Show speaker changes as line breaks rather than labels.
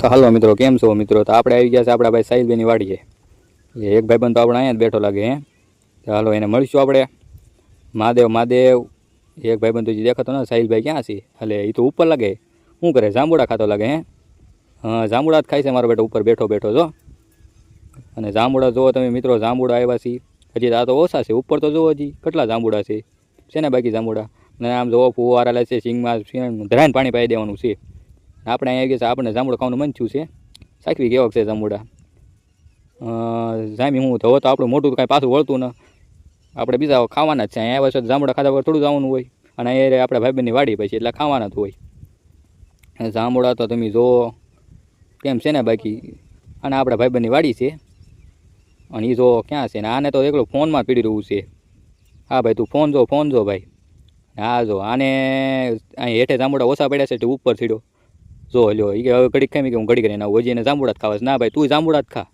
તો હાલો મિત્રો, કેમ છો મિત્રો? તો આપણે આવી ગયા છે આપણા ભાઈ સાહિલભાઈની એ એક ભાઈબંધ તો આપણે અહીંયા જ બેઠો લાગે, હે? તો હાલો એને મળીશું આપણે. મહાદેવ મહાદેવ. એક ભાઈબંધ હજી દેખાતો ને સાહિલભાઈ ક્યાં છે? એટલે એ તો ઉપર લાગે. શું કરે? જાંબુડા ખાતો લાગે, હે? હા, જાંબુડા જ ખાય છે મારો બેટો, ઉપર બેઠો બેઠો, જો. અને જાંબુડા જુઓ તમે મિત્રો, જાંબુડા આવ્યા છે. હજી આ તો ઓછા છે, ઉપર તો જુઓ હજી, કેટલા જાંબુડા છે? ને બાકી જાંબુડા? અને આમ જુઓ, ફુવારા લે છે, સિંગમાં ધરાઈને પાણી પાઈ દેવાનું છે. આપણે અહીંયા ગયા છે આપણને જાંબુડા ખાવાનું મન થયું છે. સાખવી કેવાક છે જાંબુડા? જામી હું તો તો આપણું મોટું કાંઈ પાછું વળતું ન. આપણે બીજા ખાવાના જ છે, અહીંયા આવ્યા છે જાંબુડા ખાધા પર થોડું જવાનું હોય. અને અહીંયા આપણા ભાઈબંધની વાડી પછી, એટલે ખાવાના જ હોય. જાંબુડા તો તમે જુઓ, કેમ છે ને બાકી? અને આપણા ભાઈબંધની વાડી છે. અને એ જો ક્યાં છે ને, આને તો એકલો ફોનમાં પીડી રહ્યું છે. હા ભાઈ, તું ફોન જો ફોન જો ભાઈ. હા જો, આને અહીં હેઠે જાંબુડા ઓછા પડ્યા છે, એટલે ઉપર સીડો જો લ્યો એ હવે ઘડીક ખામી કે હું ઘડીક રહીને ઓજીને જાંબુડા જ ખાવા છે. ના ભાઈ તું જાંબુડા ખા.